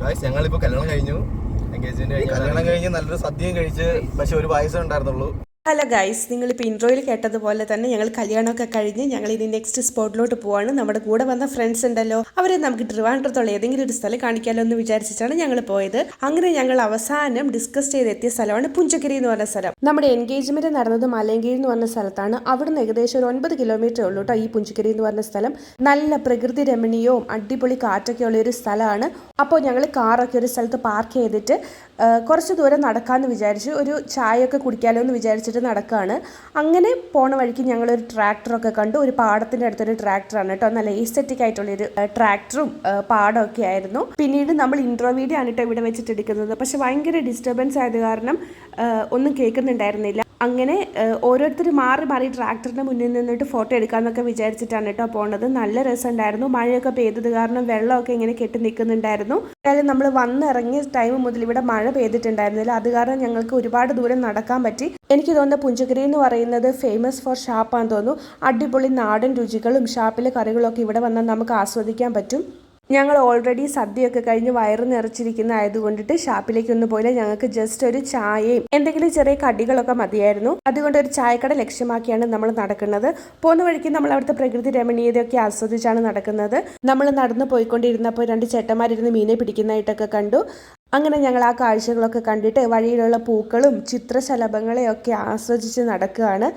Guys ഞങ്ങളിപ്പോ കല്യാണം കഴിഞ്ഞു. എൻഗേജ്മെന്റ് കല്യാണം കഴിഞ്ഞ് നല്ലൊരു സദ്യയും കഴിച്ച് പക്ഷെ ഒരു പായസം ഉണ്ടായിരുന്നുള്ളൂ. ഹലോ ഗൈസ് നിങ്ങളിപ്പോൾ ഇൻട്രോയിൽ കേട്ടതുപോലെ തന്നെ ഞങ്ങൾ കല്യാണമൊക്കെ കഴിഞ്ഞ് ഞങ്ങൾ ഇനി നെക്സ്റ്റ് സ്പോട്ടിലോട്ട് പോവാണ്. നമ്മുടെ കൂടെ വന്ന ഫ്രണ്ട്സ് ഉണ്ടല്ലോ. അവരെ നമുക്ക് ട്രിവാൻഡ്രത്തുള്ള ഏതെങ്കിലും ഒരു സ്ഥലം കാണിക്കാമല്ലോ എന്ന് വിചാരിച്ചിട്ടാണ് ഞങ്ങൾ പോയത്. അങ്ങനെ ഞങ്ങൾ അവസാനം ഡിസ്കസ് ചെയ്തെത്തിയ സ്ഥലമാണ് പുഞ്ചക്കരി എന്ന് പറഞ്ഞ സ്ഥലം. നമ്മുടെ എൻഗേജ്മെന്റ് നടന്നത് മലയങ്കീഴ് എന്ന് പറഞ്ഞ സ്ഥലത്താണ്. അവിടുന്ന് ഏകദേശം ഒരു ഒൻപത് കിലോമീറ്റർ ഉള്ളൂ കേട്ടോ ഈ പുഞ്ചക്കരി എന്ന് പറഞ്ഞ സ്ഥലം. നല്ല പ്രകൃതി രമണീയവും അടിപൊളി കാറ്റൊക്കെ ഉള്ള ഒരു സ്ഥലമാണ്. അപ്പോൾ ഞങ്ങൾ കാറൊക്കെ ഒരു സ്ഥലത്ത് പാർക്ക് ചെയ്തിട്ട് കുറച്ച് ദൂരം നടക്കാമെന്ന് വിചാരിച്ചു ഒരു ചായയൊക്കെ കുടിക്കാമല്ലോ എന്ന് വിചാരിച്ചിട്ട് നടക്കുകയാണ് അങ്ങനെ പോണ വഴിക്ക് ഞങ്ങളൊരു ട്രാക്ടറൊക്കെ കണ്ടു. ഒരു പാടത്തിന്റെ അടുത്തൊരു ട്രാക്ടറാണ് കേട്ടോ. നല്ല എസ്തറ്റിക് ആയിട്ടുള്ളൊരു ട്രാക്ടറും പാടമൊക്കെ ആയിരുന്നു. പിന്നീട് നമ്മൾ ഇൻട്രോ വീഡിയോ ആണ് കേട്ടോ ഇവിടെ വെച്ചിട്ട് എടുക്കുന്നത്. പക്ഷെ ഭയങ്കര ഡിസ്റ്റർബൻസ് ആയത് കാരണം ഒന്നും കേൾക്കുന്നുണ്ടായിരുന്നില്ല. അങ്ങനെ ഓരോരുത്തർ മാറി മാറി ട്രാക്ടറിന്റെ മുന്നിൽ നിന്നിട്ട് ഫോട്ടോ എടുക്കാമെന്നൊക്കെ വിചാരിച്ചിട്ടാണ് കേട്ടോ പോണത്. നല്ല രസമുണ്ടായിരുന്നു മഴയൊക്കെ പെയ്തത് കാരണം വെള്ളമൊക്കെ ഇങ്ങനെ കെട്ടി നിൽക്കുന്നുണ്ടായിരുന്നു എന്തായാലും നമ്മൾ വന്നിറങ്ങിയ ടൈം മുതൽ ഇവിടെ മഴ പെയ്തിട്ടുണ്ടായിരുന്നില്ല. അത് കാരണം ഞങ്ങൾക്ക് ഒരുപാട് ദൂരം നടക്കാൻ പറ്റി. എനിക്ക് തോന്നുന്ന പുഞ്ചഗിരി എന്ന് പറയുന്നത് ഫേമസ് ഫോർ ഷാപ്പാന്ന് തോന്നുന്നു. അടിപൊളി നാടൻ രുചികളും ഷാപ്പിലെ കറികളൊക്കെ ഇവിടെ വന്നാൽ നമുക്ക് ആസ്വദിക്കാൻ പറ്റും. ഞങ്ങൾ ഓൾറെഡി സദ്യയൊക്കെ കഴിഞ്ഞ് വയറ് നിറച്ചിരിക്കുന്ന ആയതുകൊണ്ടിട്ട് ഷാപ്പിലേക്കൊന്നും പോയില്ല. ഞങ്ങൾക്ക് ജസ്റ്റ് ഒരു ചായയും എന്തെങ്കിലും ചെറിയ കടികളൊക്കെ മതിയായിരുന്നു. അതുകൊണ്ട് ഒരു ചായക്കട ലക്ഷ്യമാക്കിയാണ് നമ്മൾ നടക്കുന്നത്. പോകുന്ന വഴിക്ക് നമ്മൾ അവിടുത്തെ പ്രകൃതി രമണീയതയൊക്കെ ആസ്വദിച്ചാണ് നടക്കുന്നത്. നമ്മൾ നടന്നു പോയിക്കൊണ്ടിരുന്നപ്പോൾ രണ്ട് ചേട്ടന്മാരിരുന്ന് മീനെ പിടിക്കുന്നതായിട്ടൊക്കെ കണ്ടു. അങ്ങനെ ഞങ്ങൾ ആ കാഴ്ചകളൊക്കെ കണ്ടിട്ട് വഴിയിലുള്ള പൂക്കളും ചിത്രശലഭങ്ങളെയൊക്കെ ആസ്വദിച്ച് നടക്കുകയാണ്.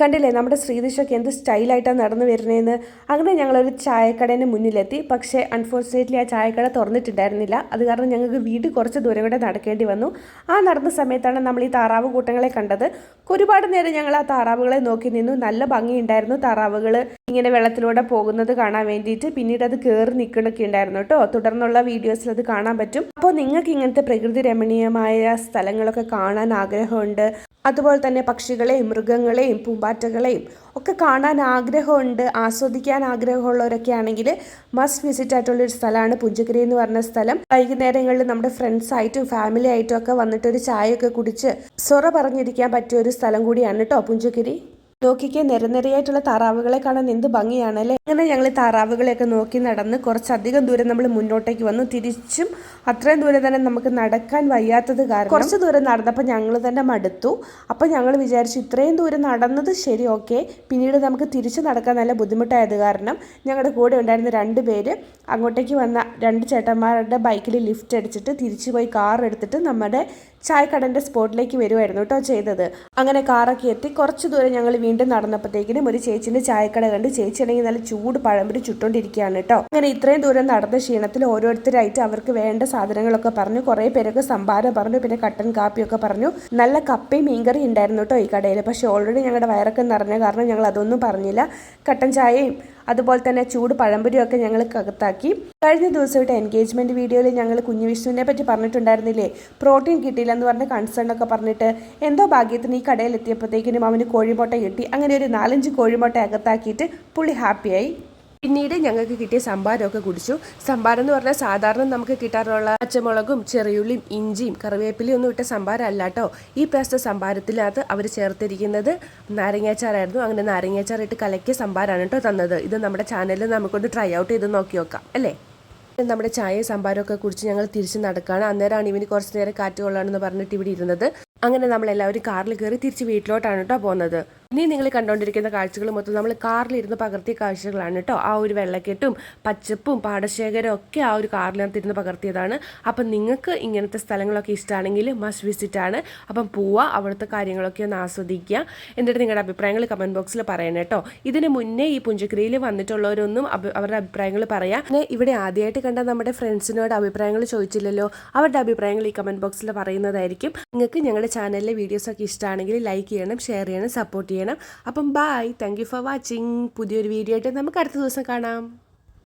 കണ്ടില്ലേ നമ്മുടെ ശ്രീദിഷൊക്കെ എന്ത് സ്റ്റൈലായിട്ടാണ് നടന്നു വരുന്നതെന്ന് അങ്ങനെ ഞങ്ങളൊരു ചായക്കടേന്റെ മുന്നിലെത്തി. പക്ഷേ അൺഫോർച്ചുനേറ്റ്ലി ആ ചായക്കട തുറന്നിട്ടുണ്ടായിരുന്നില്ല. അത് കാരണം ഞങ്ങൾക്ക് വീട് കുറച്ച് ദൂരം കൂടെ നടക്കേണ്ടി വന്നു. ആ നടന്ന സമയത്താണ് നമ്മൾ ഈ താറാവ് കൂട്ടങ്ങളെ കണ്ടത്. ഒരുപാട് നേരം ഞങ്ങൾ ആ താറാവുകളെ നോക്കി നിന്നു. നല്ല ഭംഗിയുണ്ടായിരുന്നു താറാവുകൾ ഇങ്ങനെ വെള്ളത്തിലൂടെ പോകുന്നത് കാണാൻ വേണ്ടിയിട്ട്. പിന്നീട് അത് കയറി നിൽക്കണൊക്കെ ഉണ്ടായിരുന്നു കേട്ടോ. തുടർന്നുള്ള വീഡിയോസിൽ അത് കാണാൻ പറ്റും. അപ്പോൾ നിങ്ങൾക്ക് ഇങ്ങനത്തെ പ്രകൃതി രമണീയമായ സ്ഥലങ്ങളൊക്കെ കാണാൻ ആഗ്രഹമുണ്ട്. അതുപോലെ തന്നെ പക്ഷികളെയും മൃഗങ്ങളെയും പൂമ്പാറ്റകളെയും ഒക്കെ കാണാൻ ആഗ്രഹമുണ്ട് ആസ്വദിക്കാൻ ആഗ്രഹമുള്ളവരൊക്കെ ആണെങ്കിൽ മസ്റ്റ് വിസിറ്റ് ആയിട്ടുള്ള ഒരു സ്ഥലമാണ് പുഞ്ചക്കരി എന്ന് പറഞ്ഞ സ്ഥലം. വൈകുന്നേരങ്ങളിൽ നമ്മുടെ ഫ്രണ്ട്സായിട്ടും ഫാമിലി ആയിട്ടും ഒക്കെ വന്നിട്ട് ഒരു ചായയൊക്കെ കുടിച്ച് സൊറ പറഞ്ഞിരിക്കാൻ പറ്റിയ ഒരു സ്ഥലം കൂടിയാണ് കേട്ടോ പുഞ്ചക്കരി നോക്കിക്കേ നിരനിരയായിട്ടുള്ള താറാവുകളെ കാണാൻ എന്ത് ഭംഗിയാണ് അല്ലേ? അങ്ങനെ ഞങ്ങൾ താറാവുകളെയൊക്കെ നോക്കി നടന്ന് കുറച്ചധികം ദൂരം നമ്മൾ മുന്നോട്ടേക്ക് വന്നു. തിരിച്ചും അത്രയും ദൂരം തന്നെ നമുക്ക് നടക്കാൻ വയ്യാത്തത് കാരണം കുറച്ച് ദൂരം നടന്നപ്പോൾ ഞങ്ങൾ തന്നെ മടുത്തു. അപ്പോൾ ഞങ്ങൾ വിചാരിച്ചു ഇത്രയും ദൂരം നടന്നത് ശരി ഓക്കെ. പിന്നീട് നമുക്ക് തിരിച്ചു നടക്കാൻ നല്ല ബുദ്ധിമുട്ടായത് കാരണം ഞങ്ങളുടെ കൂടെ ഉണ്ടായിരുന്ന രണ്ട് പേര് അങ്ങോട്ടേക്ക് വന്ന രണ്ട് ചേട്ടന്മാരുടെ ബൈക്കിൽ ലിഫ്റ്റ് അടിച്ചിട്ട് തിരിച്ചു പോയി കാർ എടുത്തിട്ട് നമ്മുടെ ചായക്കടന്റെ സ്പോട്ടിലേക്ക് വരുമായിരുന്നു കേട്ടോ ചെയ്തത്. അങ്ങനെ കാറൊക്കെ എത്തി കുറച്ച് ദൂരം ഞങ്ങൾ വീണ്ടും നടന്നപ്പോഴത്തേക്കിനും ഒരു ചേച്ചിന്റെ ചായക്കട കണ്ട് ചേച്ചി അല്ലെങ്കിൽ നല്ല ചൂട് പഴംപൊരി ചുട്ടോണ്ടിരിക്കുകയാണ് കേട്ടോ. അങ്ങനെ ഇത്രയും ദൂരം നടന്ന ക്ഷീണത്തിൽ ഓരോരുത്തരായിട്ട് അവർക്ക് വേണ്ട സാധനങ്ങളൊക്കെ പറഞ്ഞു കുറേ പേരൊക്കെ സംഭാരം പറഞ്ഞു പിന്നെ കട്ടൻ കാപ്പിയൊക്കെ പറഞ്ഞു. നല്ല കപ്പയും മീൻകറി ഉണ്ടായിരുന്നു കേട്ടോ ഈ കടയിൽ. പക്ഷേ ഓൾറെഡി ഞങ്ങളുടെ വയറൊക്കെ നിറഞ്ഞ കാരണം ഞങ്ങൾ അതൊന്നും പറഞ്ഞില്ല. കട്ടൻ ചായയും അതുപോലെ തന്നെ ചൂട് പഴംപൊരിയൊക്കെ ഞങ്ങൾ കകത്താക്കി. കഴിഞ്ഞ ദിവസമായിട്ട് എൻഗേജ്മെന്റ് വീഡിയോയിൽ ഞങ്ങൾ കുഞ്ഞു വിഷ്ണുവിനെ പറ്റി പറഞ്ഞിട്ടുണ്ടായിരുന്നില്ലേ? പ്രോട്ടീൻ കിട്ടിയില്ല എന്ന് പറഞ്ഞ കൺസേൺ ഒക്കെ പറഞ്ഞിട്ട് എന്തോ ഭാഗ്യത്തിന് ഈ കടയിൽ എത്തിയപ്പോഴത്തേക്കിനും അവന് കോഴിമുട്ട കിട്ടി. അങ്ങനെ ഒരു നാലഞ്ച് കോഴിമുട്ട അകത്താക്കിയിട്ട് പുള്ളി ഹാപ്പിയായി പിന്നീട് ഞങ്ങൾക്ക് കിട്ടിയ സംഭാരമൊക്കെ കുടിച്ചു. സംഭാരം എന്ന് പറഞ്ഞാൽ സാധാരണ നമുക്ക് കിട്ടാറുള്ള പച്ചമുളകും ചെറിയുള്ളിയും ഇഞ്ചിയും കറിവേപ്പിലയും ഒന്നും ഇട്ട സംഭാരം അല്ല കേട്ടോ. ഈ പ്രാവശ്യത്തെ സംഭാരത്തിനകത്ത് അവർ ചേർത്തിരിക്കുന്നത് നാരങ്ങാച്ചാറായിരുന്നു. അങ്ങനെ നാരങ്ങാച്ചാർ ഇട്ട് കലക്കിയ സംഭാരമാണ് കേട്ടോ തന്നത്. ഇത് നമ്മുടെ ചാനലിൽ നമുക്കൊന്ന് ട്രൈ ഔട്ട് ചെയ്ത് നോക്കി നോക്കാം അല്ലേ? നമ്മുടെ ചായ സംഭാരമൊക്കെ കുടിച്ച് ഞങ്ങൾ തിരിച്ച് നടക്കുകയാണ് അന്നേരമാണ് ഇവന് കുറച്ച് നേരം കാറ്റ് കൊള്ളാണെന്ന് പറഞ്ഞിട്ട് ഇവിടെ ഇരുന്നത്. അങ്ങനെ നമ്മളെല്ലാവരും കാറിൽ കയറി തിരിച്ച് വീട്ടിലോട്ടാണ് കേട്ടോ പോകുന്നത് ഇനി നിങ്ങൾ കണ്ടുകൊണ്ടിരിക്കുന്ന കാഴ്ചകൾ മൊത്തം നമ്മൾ കാറിലിരുന്ന് പകർത്തിയ കാഴ്ചകളാണ് കേട്ടോ. ആ ഒരു വെള്ളക്കെട്ടും പച്ചപ്പും പാടശേഖരവും ഒക്കെ ആ ഒരു കാറിനകത്തിരുന്ന് പകർത്തിയതാണ്. അപ്പം നിങ്ങൾക്ക് ഇങ്ങനത്തെ സ്ഥലങ്ങളൊക്കെ ഇഷ്ടമാണെങ്കിൽ മസ്റ്റ് വിസിറ്റ് ആണ്. അപ്പം പോവുക അവിടുത്തെ കാര്യങ്ങളൊക്കെ ഒന്ന് ആസ്വദിക്കുക. എന്നിട്ട് നിങ്ങളുടെ അഭിപ്രായങ്ങൾ കമന്റ് ബോക്സിൽ പറയണം കേട്ടോ. ഇതിന് മുന്നേ ഈ പുഞ്ചക്രിയിൽ വന്നിട്ടുള്ളവരൊന്നും അവരുടെ അഭിപ്രായങ്ങൾ പറയാം. പിന്നെ ഇവിടെ ആദ്യമായിട്ട് കണ്ട നമ്മുടെ ഫ്രണ്ട്സിനോട് അഭിപ്രായങ്ങൾ ചോദിച്ചില്ലല്ലോ. അവരുടെ അഭിപ്രായങ്ങൾ ഈ കമന്റ് ബോക്സിൽ പറയുന്നതായിരിക്കും. നിങ്ങൾക്ക് ഞങ്ങളുടെ ചാനലിലെ വീഡിയോസൊക്കെ ഇഷ്ടമാണെങ്കിൽ ലൈക്ക് ചെയ്യണം ഷെയർ ചെയ്യണം സപ്പോർട്ട് ചെയ്യണം. അപ്പം ബായ് താങ്ക് ഫോർ വാച്ചിങ് പുതിയൊരു വീഡിയോ ആയിട്ട് നമുക്ക് അടുത്ത ദിവസം കാണാം.